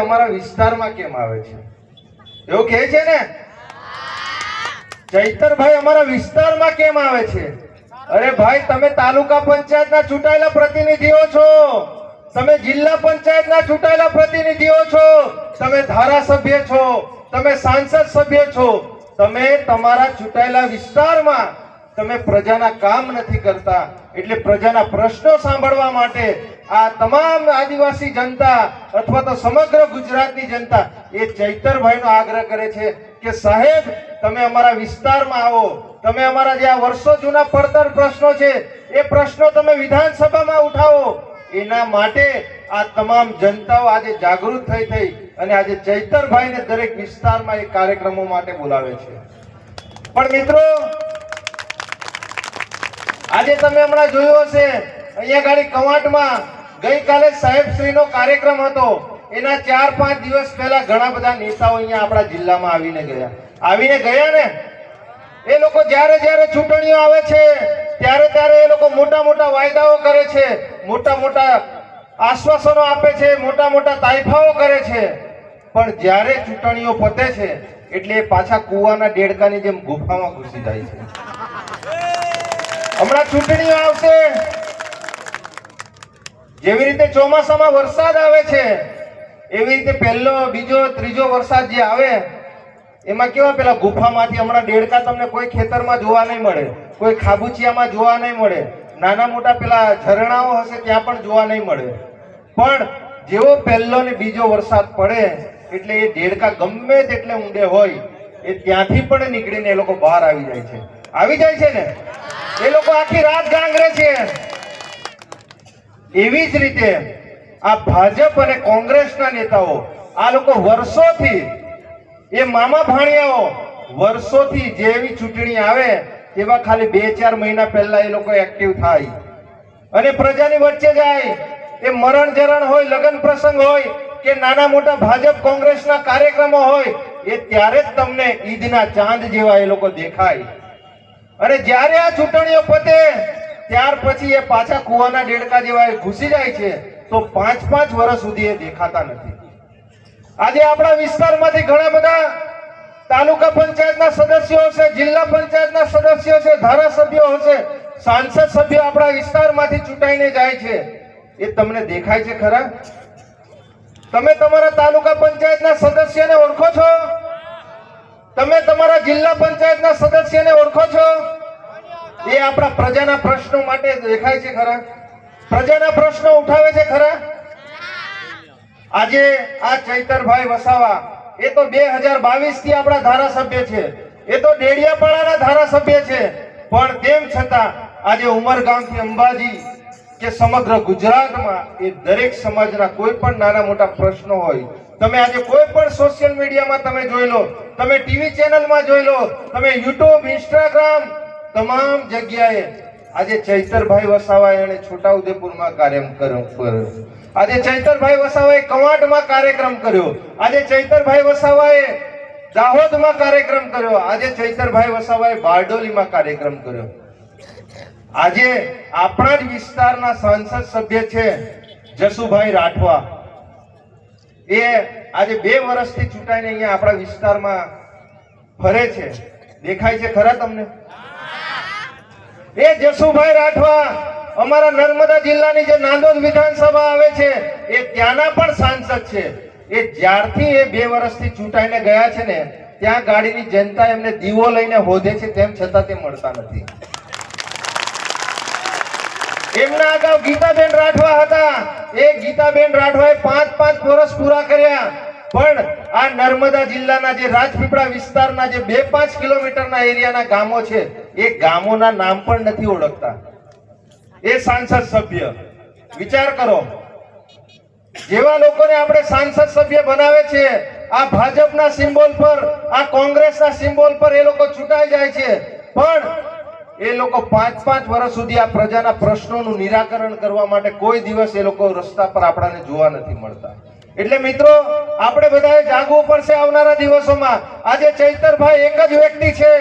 અમારા વિસ્તારમાં કેમ આવે છે? એવું કહે છે ને? ચૈતરભાઈ, અમારા વિસ્તારમાં કેમ આવે છે? અરે ભાઈ, તમે તાલુકા પંચાયતના ચૂંટાયેલા પ્રતિનિધિઓ છો. તમે જિલ્લા પંચાયતના ચૂંટાયેલા પ્રતિનિધિઓ છો. તમે ધારાસભ્ય છો. તમે સાંસદ સભ્ય છો. તમે તમારા ચૂંટાયેલા વિસ્તારમાં તમે પ્રજાના કામ નથી કરતા, એટલે પ્રજાના પ્રશ્નો સાંભળવા માટે આ તમામ આદિવાસી જનતા અથવા તો સમગ્ર ગુજરાતની જનતા એ ચૈતરભાઈનો આગ્રહ કરે છે કે સાહેબ, તમે અમારા વિસ્તારમાં આવો. તમે અમારા જે આ વર્ષો જૂના પડતર પ્રશ્નો છે, એ પ્રશ્નો તમે વિધાનસભામાં ઉઠાવો. એના માટે આ તમામ જનતાઓ આજે જાગૃત થઈ થઈ અને આજે ચૈતરભાઈને દરેક વિસ્તારમાં એ કાર્યક્રમો માટે બોલાવે છે. પણ મિત્રો આજે તમે હમણાં જોયું હશે, અહીંયા ગાડી કવાંટમાં ગઈકાલે સાહેબશ્રીનો કાર્યક્રમ હતો. એના ચાર પાંચ દિવસ પહેલા ઘણા બધા નેતાઓ અહીંયા આપણા જિલ્લામાં આવીને ગયા. આવીને ગયા ને? એ લોકો જ્યારે જ્યારે ચૂંટણીઓ આવે છે, ત્યારે ત્યારે એ લોકો મોટા મોટા વાયદાઓ કરે છે, મોટા મોટા આશ્વાસનો આપે છે, મોટા મોટા તાઇફાઓ કરે છે. પણ જ્યારે ચૂંટણીઓ પતે છે, એટલે પાછા કૂવાના દેડકાની જેમ ગુફામાં ઘૂસી જાય છે. હમણાં ચૂંટણીઓ આવશે. જેવી રીતે ચોમાસામાં વરસાદ આવે છે, એવી રીતે પહેલો, બીજો, ત્રીજો વરસાદ જે આવે, એમાં કેવા પેલા ગુફામાંથી હમણાં દેડકા તમને કોઈ ખેતરમાં જોવા નહીં મળે, કોઈ ખાબુચિયામાં જોવા નહીં મળે, નાના મોટા પેલા ઝરણાઓ હશે ત્યાં પણ જોવા નહીં મળે. પણ જેવો પહેલો ને બીજો વરસાદ પડે, એટલે એ દેડકા ગમે તેટલે ઊંડે હોય, એ ત્યાંથી પણ નીકળીને એ લોકો બહાર આવી જાય છે. આવી જાય છે ને? એ લોકો આખી રાત ગાંગરે છે. એવી જ રીતે આ ભાજપ અને કોંગ્રેસના નેતાઓ આ લોકો વર્ષોથી એ મામા ભાણિયાઓ વર્ષોથી જેવી ચૂંટણી આવે તેવા ખાલી બે ચાર મહિના પહેલા એ લોકો એક્ટિવ થાય. અને પ્રજાની વચ્ચે જાય, એ મરણ જરણ હોય, લગ્ન પ્રસંગ હોય કે નાના મોટા ભાજપ કોંગ્રેસના કાર્યક્રમો હોય, એ ત્યારે જ તમને ઈદના ચાંદ જેવા એ લોકો દેખાય. અને જ્યારે આ ચૂંટણીઓ પતે, ત્યાર પછી એ પાછા કુવાના ડેડકા જેવા ઘૂસી જાય છે, તો પાંચ પાંચ વર્ષ સુધી એ દેખાતા નથી. આજે આપણા વિસ્તારમાંથી ઘણા બધા તાલુકા પંચાયતના સદસ્યો હશે, જિલ્લા પંચાયતના સદસ્યો છે ધારાસભ્યો હશે, સાંસદ સભ્યો આપણા વિસ્તારમાંથી ચૂંટાઈને જાય છે. એ તમને દેખાય છે ખરા? તમે તમારા તાલુકા પંચાયતના સદસ્યને ઓળખો છો? તમે તમારા જિલ્લા પંચાયતના સદસ્યને ઓળખો છો? એ આપણા પ્રજાના પ્રશ્નો માટે દેખાય છે ખરા? પ્રજાના પ્રશ્નો ઉઠાવે છે ખરા? આજે આ ચૈતરભાઈ વસાવા, એ તો બે હજાર બાવીસથી આપણા ધારાસભ્ય છે. એ તો ડેડિયાપાડાના ધારાસભ્ય છે. પણ તેમ છતાં, આજે ઉમરગામથી અંબાજી કે સમગ્ર ગુજરાતમાં એ દરેક સમાજના કોઈ પણ નાના મોટા પ્રશ્નો હોય તમે આજે કોઈ પણ સોશિયલ મીડિયામાં તમે જોઈ લો, તમે ટીવી ચેનલમાં જોઈ લો, તમે યુટ્યુબ ઇન્સ્ટાગ્રામ તમામ જગ્યાએ આજે ચૈતરભાઈ વસાવા એણે છોટાઉદેપુરમાં કાર્યક્રમ કર્યો. આજે ચૈતરભાઈ વસાવાએ કવાંટમાં કાર્યક્રમ કર્યો. આજે ચૈતરભાઈ વસાવાએ દાહોદમાં કાર્યક્રમ કર્યો. આજે ચૈતરભાઈ વસાવાએ બારડોલીમાં કાર્યક્રમ કર્યો. આજે આપણા જ વિસ્તારના સાંસદ સભ્ય છે જસુભાઈ રાઠવા. એ આજે બે વર્ષથી ચૂંટાઈને અહીંયા આપણા વિસ્તારમાં ફરે છે. દેખાય છે ખરા તમને? એ જસુભાઈ રાઠવા, અમારા નર્મદા જિલ્લાની જે નાંદોદ વિધાનસભા આવે છે, એ ત્યાંના પણ સાંસદ છે. એ જ્યારથી એ બે વર્ષથી ચૂંટાઈને ગયા છે ને, ત્યાં ગાડીની જનતા એમને દીવો લઈને હોદે છે, તેમ છતાં તે મળતા નથી. એમના અગાઉ ગીતાબેન રાઠવા હતા. એ ગીતાબેન રાઠવાએ પાંચ પાંચ વર્ષ પૂરા કર્યા. પણ આ નર્મદા જિલ્લાના જે રાજપીપળા વિસ્તારના જે બે પાંચ કિલોમીટરના એરિયાના ગામો છે, એ ગામોના નામ પણ નથી ઓળખતા. એ સાંસદ સભ્ય. વિચાર કરો. જેવા લોકોને આપણે સાંસદ સભ્ય બનાવે છે, આ ભાજપના સિમ્બોલ પર, આ કોંગ્રેસના સિમ્બોલ પર એ લોકો ચૂંટાઈ જાય છે. પણ એ લોકો પાંચ પાંચ વર્ષ સુધી આ પ્રજાના પ્રશ્નોનું નિરાકરણ કરવા માટે કોઈ દિવસ એ લોકો રસ્તા પર આપણાને જોવા નથી મળતા. એટલે મિત્રો, આપણે બધાએ જાગવું પડશે આવનારા દિવસોમાં. આજે ચૈતરભાઈ એક જ વ્યક્તિ છે,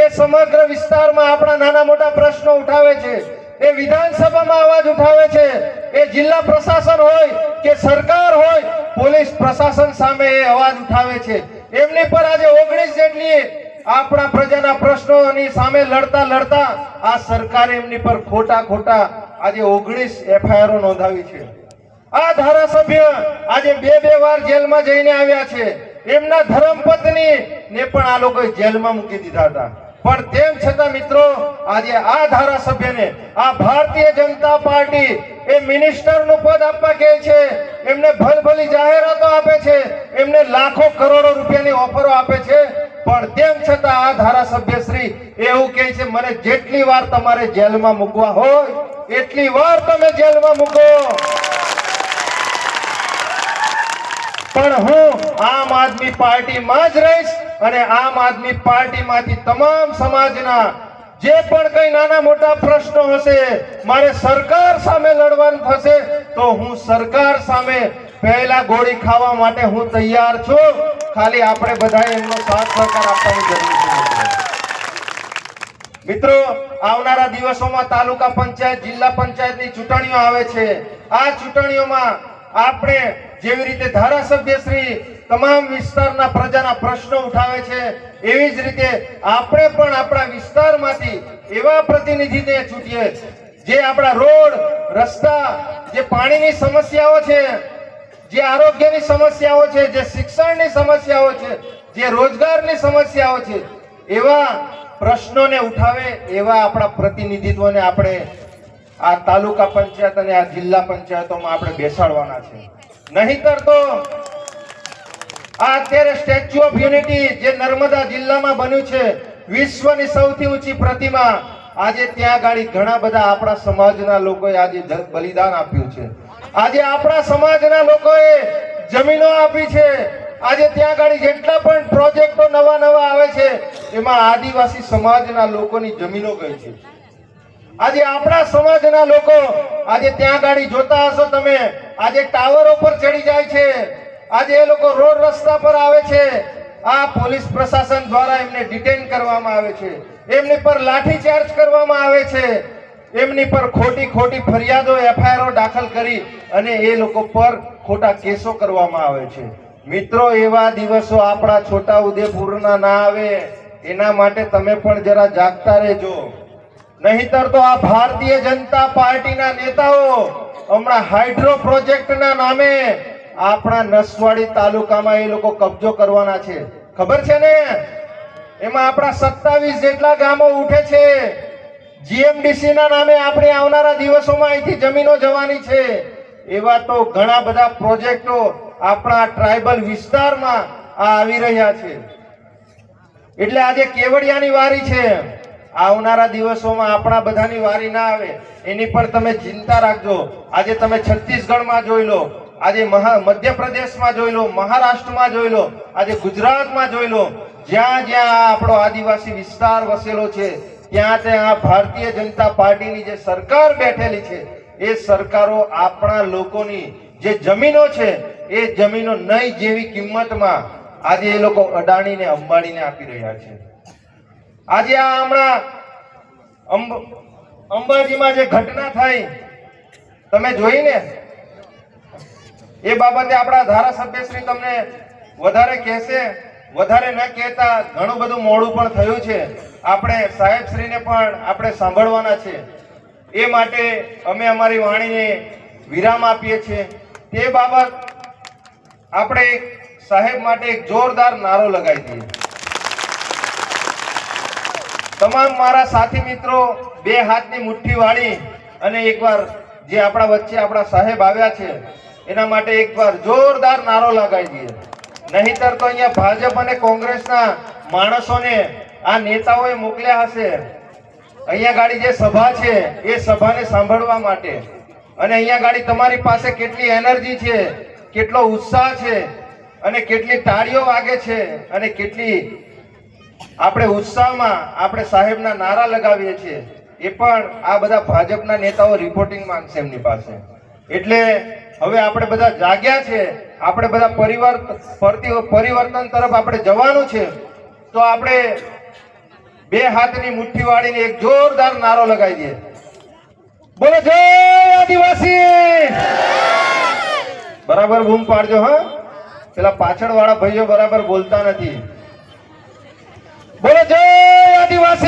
એ સમગ્ર વિસ્તારમાં આપણા નાના મોટા પ્રશ્નો ઉઠાવે છે. એ વિધાનસભામાં અવાજ ઉઠાવે છે. એ જિલ્લા પ્રશાસન હોય કે સરકાર હોય, પોલીસ પ્રશાસન સામે એ અવાજ ઉઠાવે છે. એમની પર આજે ઓગણીસ જેટલી આપણા પ્રજાના પ્રશ્નોની સામે લડતા લડતા આ સરકારે એમની પર ખોટા ખોટા આજે ઓગણીસ એફઆઈઆર નોંધાવી છે. આ ધારાસભ્ય આજે બે બે વાર જેલમાં જઈને આવ્યા છે. એમના ધર્મપત્ની ને પણ આ લોકો જેલમાં મૂકી દીધા હતા. પણ તેમ છતાં મિત્રો, આજે આ ધારાસભ્યને આ ભારતીય જનતા પાર્ટી એ મિનિસ્ટરનું પદ આપવા કહે છે. એમને ભલભલી જાહેરાતો આપે છે. એમને લાખો કરોડો રૂપિયાની ઓફરો આપે છે. પણ તેમ છતાં આ ધારાસભ્ય શ્રી એવું કહે છે, મને જેટલી વાર તમારે જેલમાં મૂકવા હોય, એટલી વાર તમે જેલમાં મૂકો. પણ હું આમ આદમી પાર્ટીમાં જ રહીશ અને આમ આદમી પાર્ટીમાંથી તમામ સમાજના જે પણ કઈ નાના મોટા પ્રશ્નો હશે, મારે સરકાર સામે લડવાનું થશે, તો હું સરકાર સામે પહેલા ગોળી ખાવા માટે હું તૈયાર છું. ખાલી આપણે બધા એમનો સાથ સહકાર આપવાની જરૂર છે. મિત્રો, આવનારા દિવસોમાં તાલુકા પંચાયત, જિલ્લા પંચાયતની ચૂંટણીઓ આવે છે. આ ચૂંટણીઓમાં આપણે જેવી રીતે ધારાસભ્ય શ્રી તમામ વિસ્તારના પ્રજાના પ્રશ્નો ઉઠાવે છે, એવી જ રીતે આપણે પણ આપણા વિસ્તારમાંથી એવા પ્રતિનિધિને ચૂંટીએ જે આપણા રોડ, રસ્તા, જે પાણીની સમસ્યાઓ છે, જે આરોગ્યની સમસ્યાઓ છે, જે શિક્ષણની સમસ્યાઓ છે, જે રોજગારની સમસ્યાઓ છે, એવા પ્રશ્નોને ઉઠાવે એવા આપણા પ્રતિનિધિત્વને આપણે આ તાલુકા પંચાયત અને આ જિલ્લા પંચાયતોમાં આપણે બેસાડવાના છે. નહીતર તો આ અત્યારે સ્ટેચ્યુ ઓફ યુનિટી જે નર્મદા જિલ્લામાં બન્યું છે, વિશ્વની સૌથી ઊંચી પ્રતિમા, આજે ત્યાં ગાડી ઘણા બધા આપણા સમાજના લોકોએ આજે બલિદાન આપ્યું છે. આજે આપણા સમાજના લોકોએ જમીનો આપી છે. આજે ત્યાં ગાડી જેટલા પણ પ્રોજેક્ટો નવા નવા આવે છે, એમાં આદિવાસી સમાજના લોકોની જમીનો ગઈ છે. આજે આપણા સમાજના લોકો આજે ત્યાં ગાડી જોતા હશો તમે. આજે ટાવરો પર ચડી જાય છે. આજે એ લોકો રોડ રસ્તા પર આવે છે. આ પોલીસ પ્રશાસન દ્વારા એમને ડિટેન કરવામાં આવે છે. એમની પર લાઠીચાર્જ કરવામાં આવે છે. એમની પર ખોટી ખોટી ફરિયાદો એફઆઈઆરો દાખલ કરી અને એ લોકો પર ખોટા કેસો કરવામાં આવે છે. મિત્રો, એવા દિવસો આપણા છોટા ઉદેપુરના ના આવે. એના માટે તમે પણ જરા જાગતા રહેજો. નહીતર તો આ ભારતીય જનતા પાર્ટીના નેતાઓ હમણાં હાઇડ્રો પ્રોજેક્ટના નામે આપણા નસવાડી તાલુકામાં એ લોકો કબજો કરવાના છે. ખબર છે ને? એમાં આપણા સત્તાવીસ જેટલા ગામો ઉઠે છે. જીએમડીસી ના નામે આપણે આવનારા દિવસોમાં અહીંથી જમીનો જવાની છે. એવા તો ઘણા બધા પ્રોજેક્ટો આપણા ટ્રાઇબલ વિસ્તારમાં આ આવી રહ્યા છે. એટલે આજે કેવડિયાની વારી છે. આવનારા દિવસોમાં આપણા બધાની વારી ના આવે, એની પર તમે ચિંતા રાખજો. આજે તમે છત્તીસગઢમાં જોઈ લો, આજે મહા મધ્યપ્રદેશમાં જોઈ લો, મહારાષ્ટ્રમાં જોઈ લો, આજે ગુજરાતમાં જોઈ લો, જ્યાં જ્યાં આપણો આદિવાસી વિસ્તાર વસેલો છે, ત્યાં ત્યાં ભારતીય જનતા પાર્ટીની જે સરકાર બેઠેલી છે, એ સરકારો આપણા લોકોની જે જમીનો છે, એ જમીનો નહીં જેવી કિંમતમાં આજે એ લોકો અડાણીને અંબાણીને આપી રહ્યા છે. આજે આ હમણાં અંબ- અંબાજીમાં જે ઘટના થઈ, તમે જોઈ ને? એ બાબતે આપણા ધારાસભ્યશ્રી તમને વધારે કહેશે, વધારે ન કહેતા ઘણું બધું મોડું પણ થયું છે. આપણે સાહેબ શ્રીને પણ આપણે સાંભળવાના છે. એ માટે અમે અમારી વાણીને વિરામ આપીએ છીએ. તે બાબત આપણે સાહેબ માટે એક જોરદાર નારો લગાવી દઈએ. તમામ મારા સાથી મિત્રો, બે હાથની મુઠ્ઠી વાળી અને એકવાર જે આપણા વચ્ચે આપણા સાહેબ આવ્યા છે, એના માટે એકવાર જોરદાર નારો લગાવી દઈએ. નહીતર તો અહીંયા ભાજપ અને કોંગ્રેસના માણસોને આ નેતાઓએ મોકલ્યા હશે. અહીંયા ગાડી જે સભા છે, એ સભાને સાંભળવા માટે. અને અહીંયા ગાડી તમારી પાસે કેટલી એનર્જી છે, કેટલો ઉત્સાહ છે, અને કેટલી તાળીઓ વાગે છે, અને કેટલી આપણે ઉત્સાહમાં આપણે સાહેબના નારા લગાવીએ છીએ. એ પણ આ બધા ભાજપના નેતાઓ રિપોર્ટિંગ માંગશે એમની પાસે. એટલે હવે આપણે બધા જાગ્યા છે, આપણે બધા પરિવાર પરિવર્તન તરફ આપણે જવાનું છે, તો આપણે બે હાથની મુઠ્ઠી વાળીને એક જોરદાર નારો લગાવી દઈએ. બોલો, જય આદિવાસી! બરાબર બૂમ પાડજો, હા? પેલા પાછળ વાળા ભાઈઓ બરાબર બોલતા નથી. બોલો જય આદિવાસી.